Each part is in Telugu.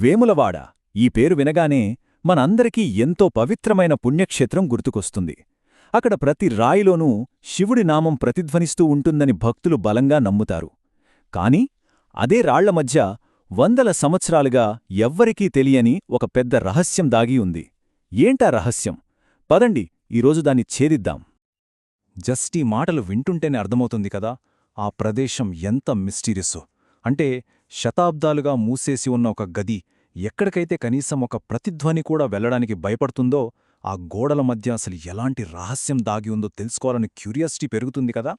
వేములవాడ. ఈ పేరు వినగానే మనందరికీ ఎంతో పవిత్రమైన పుణ్యక్షేత్రం గుర్తుకొస్తుంది. అక్కడ ప్రతి రాయిలోనూ శివుడి నామం ప్రతిధ్వనిస్తూ ఉంటుందని భక్తులు బలంగా నమ్ముతారు. కాని అదే రాళ్ళ మధ్య వందల సంవత్సరాలుగా ఎవ్వరికీ తెలియని ఒక పెద్ద రహస్యం దాగి ఉంది. ఏంటా రహస్యం? పదండి ఈరోజు దాన్ని ఛేదిద్దాం. జస్ట్ ఈ మాటలు వింటుంటేనే అర్థమవుతుంది కదా ఆ ప్రదేశం ఎంత మిస్టీరియస్సో. అంటే శతాబ్దాలుగా మూసేసి ఉన్న ఒక గది ఎక్కడికైతే కనీసం ఒక ప్రతిధ్వని కూడా వెళ్ళడానికి భయపడుతుందో ఆ గోడల మధ్య అసలు ఎలాంటి రహస్యం దాగి ఉందో తెలుసుకోవాలని క్యూరియాసిటీ పెరుగుతుంది కదా.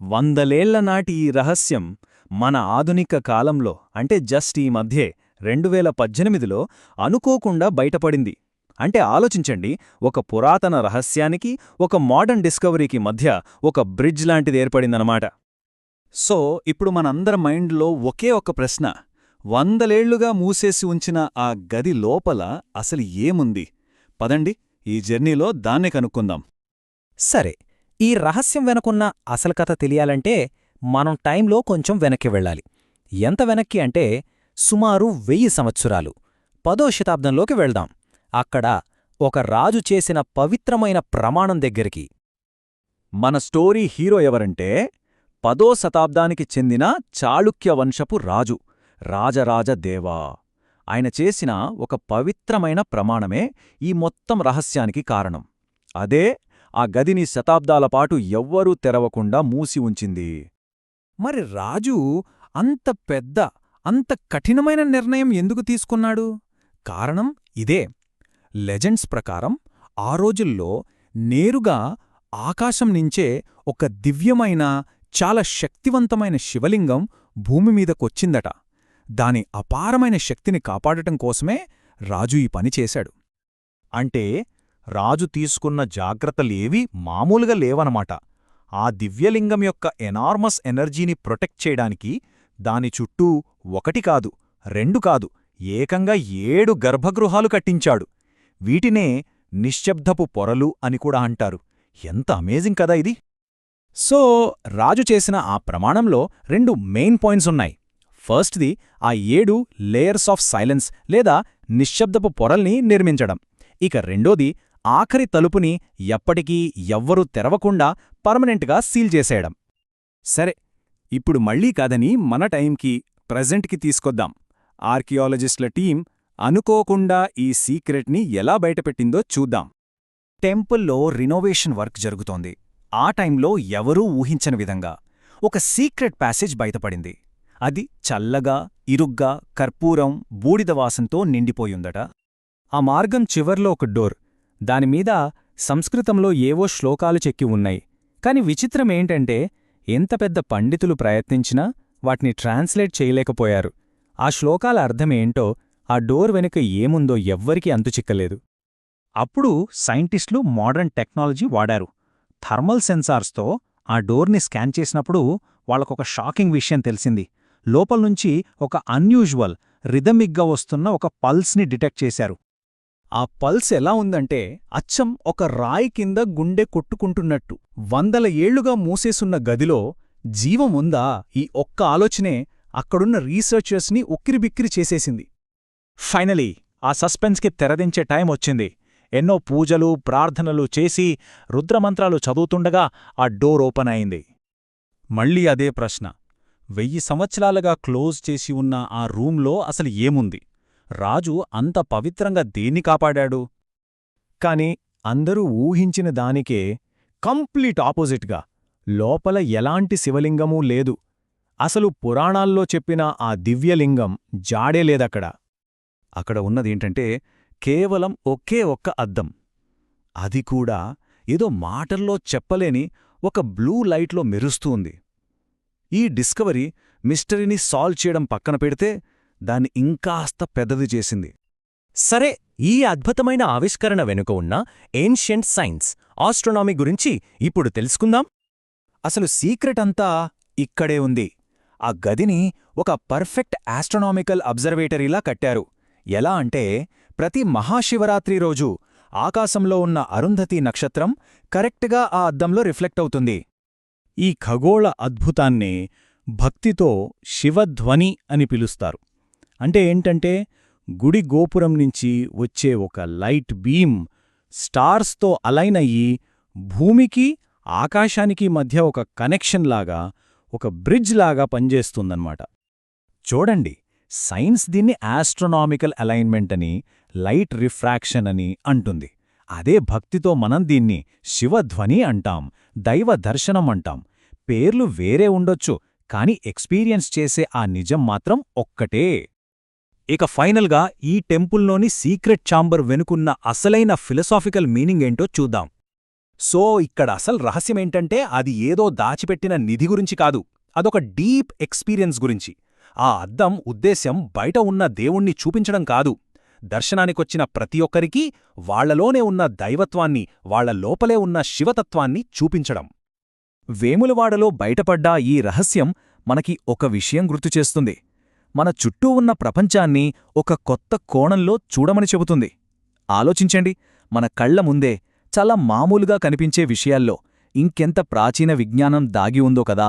వందలేళ్ళ నాటి ఈ రహస్యం మన ఆధునిక కాలంలో అంటే జస్ట్ ఈ మధ్యే రెండువేల పద్దెనిమిదిలో అనుకోకుండా బయటపడింది. అంటే ఆలోచించండి ఒక పురాతన రహస్యానికి ఒక మోడర్న్ డిస్కవరీకి మధ్య ఒక బ్రిడ్జ్ లాంటిది ఏర్పడిందనమాట సో ఇప్పుడు మనందరి మైండ్లో ఒకే ఒక ప్రశ్న. వందలేళ్ళుగా మూసేసి ఉంచిన ఆ గది లోపల అసలు ఏముంది? పదండి ఈ జర్నీలో దాన్నే కనుక్కుందాం. సరే ఈ రహస్యం వెనకున్న అసలు కథ తెలియాలంటే మనం టైంలో కొంచెం వెనక్కి వెళ్ళాలి. ఎంత వెనక్కి అంటే సుమారు వెయ్యి సంవత్సరాలు. పదో శతాబ్దంలోకి వెళ్దాం. అక్కడ ఒక రాజు చేసిన పవిత్రమైన ప్రమాణం దగ్గరికి. మన స్టోరీ హీరో ఎవరంటే పదో శతాబ్దానికి చెందిన చాళుక్య వంశపు రాజు రాజరాజ దేవా. ఆయన చేసిన ఒక పవిత్రమైన ప్రమాణమే ఈ మొత్తం రహస్యానికి కారణం. అదే ఆ గదిని శతాబ్దాలపాటు ఎవ్వరూ తెరవకుండా మూసి ఉంచింది. మరి రాజు అంత పెద్ద అంత కఠినమైన నిర్ణయం ఎందుకు తీసుకున్నాడు? కారణం ఇదే. లెజెండ్స్ ప్రకారం ఆ రోజుల్లో నేరుగా ఆకాశం నుంచే ఒక దివ్యమైన చాలా శక్తివంతమైన శివలింగం భూమిమీదకొచ్చిందట దాని అపారమైన శక్తిని కాపాడటం కోసమే రాజు ఈ పని చేశాడు. అంటే రాజు తీసుకున్న జాగ్రత్తలేవీ మామూలుగా లేవనమాట. ఆ దివ్యలింగం యొక్క ఎనార్మస్ ఎనర్జీని ప్రొటెక్ట్ చేయడానికి దాని చుట్టూ ఒకటి కాదు రెండు కాదు ఏకంగా ఏడు గర్భగృహాలు కట్టించాడు. వీటినే నిశ్శబ్దపు పొరలు అని కూడా అంటారు. ఎంత అమేజింగ్ కదా ఇది! సో రాజు చేసిన ఆ ప్రమాణంలో రెండు మెయిన్ పాయింట్స్ ఉన్నాయి. ఫస్ట్ది ఆ ఏడు లేయర్స్ ఆఫ్ సైలెన్స్ లేదా నిశ్శబ్దపు పొరల్ని నిర్మించడం. ఇక రెండోది ఆఖరి తలుపుని ఎప్పటికీ ఎవ్వరూ తెరవకుండా పర్మనెంట్గా సీల్ చేసేయడం. సరే ఇప్పుడు మళ్ళీ కాదని మన టైంకి ప్రజెంట్కి తీసుకొద్దాం. ఆర్కియాలజిస్టుల టీం అనుకోకుండా ఈ సీక్రెట్ని ఎలా బయటపెట్టిందో చూద్దాం. టెంపుల్లో రినోవేషన్ వర్క్ జరుగుతోంది. ఆ టైంలో ఎవరూ ఊహించని విధంగా ఒక సీక్రెట్ ప్యాసేజ్ బయటపడింది. అది చల్లగా ఇరుగ్గా కర్పూరం బూడిదవాసంతో నిండిపోయుందట. ఆ మార్గం చివర్లో ఒక డోర్. దానిమీద సంస్కృతంలో ఏవో శ్లోకాలు చెక్కి ఉన్నాయి. కాని విచిత్రమేంటంటే ఎంత పెద్ద పండితులు ప్రయత్నించినా వాటిని ట్రాన్స్లేట్ చేయలేకపోయారు. ఆ శ్లోకాల అర్థమేంటో ఆ డోర్ వెనుక ఏముందో ఎవ్వరికీ అంతుచిక్కలేదు. అప్పుడు సైంటిస్టులు మోడర్న్ టెక్నాలజీ వాడారు. థర్మల్ సెన్సార్స్తో ఆ డోర్ని స్కాన్ చేసినప్పుడు వాళ్ళకొక షాకింగ్ విషయం తెలిసింది. లోపల్నుంచి ఒక అన్యూజువల్ రిథమిక్గా వస్తున్న ఒక పల్స్ని డిటెక్ట్ చేశారు. ఆ పల్స్ ఎలా ఉందంటే అచ్చం ఒక రాయి కింద గుండె కొట్టుకుంటున్నట్టు వందల ఏళ్ళుగా మూసేసున్న గదిలో జీవం ఉందా ఈ ఒక్క ఆలోచనే అక్కడున్న రీసెర్చర్స్ని ఉక్కిరిబిక్కిరి చేసేసింది. ఫైనలీ ఆ సస్పెన్స్కి తెరదించే టైం వచ్చింది. ఎన్నో పూజలు ప్రార్థనలు చేసి రుద్రమంత్రాలు చదువుతుండగా ఆ డోర్ ఓపెన్ అయింది. మళ్ళీ అదే ప్రశ్న. వెయ్యి సంవత్సరాలుగా క్లోజ్ చేసి ఉన్న ఆ రూంలో అసలు ఏముంది? రాజు అంత పవిత్రంగా దేన్ని కాపాడాడు? కాని అందరూ ఊహించిన దానికే కంప్లీట్ ఆపోజిట్గా లోపల ఎలాంటి శివలింగమూ లేదు. అసలు పురాణాల్లో చెప్పిన ఆ దివ్యలింగం జాడే లేదక్కడ. అక్కడ ఉన్నదేంటంటే కేవలం ఒకే ఒక్క అద్దం. అది కూడా ఏదో మాటల్లో చెప్పలేని ఒక బ్లూ లైట్లో మెరుస్తూ ఉంది. ఈ డిస్కవరీ మిస్టరీని సాల్వ్ చేయడం పక్కన పెడితే దాన్ని ఇంకాస్త పెద్దది చేసింది. సరే ఈ అద్భుతమైన ఆవిష్కరణ వెనుక ఉన్న ఏన్షియంట్ సైన్స్ ఆస్ట్రోనామీ గురించి ఇప్పుడు తెలుసుకుందాం. అసలు సీక్రెట్ అంతా ఇక్కడే ఉంది. ఆ గదిని ఒక పర్ఫెక్ట్ ఆస్ట్రోనామికల్ అబ్జర్వేటరీలా కట్టారు. ఎలా అంటే ప్రతి మహాశివరాత్రి రోజు ఆకాశంలో ఉన్న అరుంధతి నక్షత్రం కరెక్ట్గా ఆ అద్దంలో రిఫ్లెక్ట్ అవుతుంది. ఈ ఖగోళ అద్భుతాన్నే భక్తితో శివధ్వని అని పిలుస్తారు. అంటే ఏంటంటే గుడి గోపురం నుంచి వచ్చే ఒక లైట్ బీమ్ స్టార్స్తో అలైన్ అయ్యి భూమికి ఆకాశానికి మధ్య ఒక కనెక్షన్ లాగా ఒక బ్రిడ్జ్ లాగా పనిచేస్తుందన్నమాట. చూడండి. సైన్స్ దీన్ని ఆస్ట్రోనామికల్ అలైన్మెంట్ అని లైట్ రిఫ్రాక్షన్ అని అంటుంది. అదే భక్తితో మనం దీన్ని శివధ్వని అంటాం దైవ దర్శనం అంటాం. పేర్లు వేరే ఉండొచ్చు కాని ఎక్స్పీరియన్స్ చేసే ఆ నిజం మాత్రం ఒక్కటే. ఇక ఫైనల్గా ఈ టెంపుల్లోని సీక్రెట్ ఛాంబర్ వెనుకున్న అసలైన ఫిలసాఫికల్ మీనింగ్ ఏంటో చూద్దాం. సో ఇక్కడ అసలు రహస్యమేంటంటే అది ఏదో దాచిపెట్టిన నిధి గురించి కాదు అదొక డీప్ ఎక్స్పీరియన్స్ గురించి. ఆ అద్దం ఉద్దేశ్యం బయట ఉన్న దేవుణ్ణి చూపించడం కాదు. దర్శనానికొచ్చిన ప్రతి ఒక్కరికీ వాళ్ళలోనే ఉన్న దైవత్వాన్ని వాళ్ళ లోపలే ఉన్న శివతత్వాన్ని చూపించడం. వేములవాడలో బయటపడ్డ ఈ రహస్యం మనకి ఒక విషయం గుర్తుచేస్తుంది మన చుట్టూ ఉన్న ప్రపంచాన్ని ఒక కొత్త కోణంలో చూడమని చెబుతుంది. ఆలోచించండి మన కళ్ళ ముందే చాలా మామూలుగా కనిపించే విషయాల్లో ఇంకెంత ప్రాచీన విజ్ఞానం దాగి ఉందో కదా?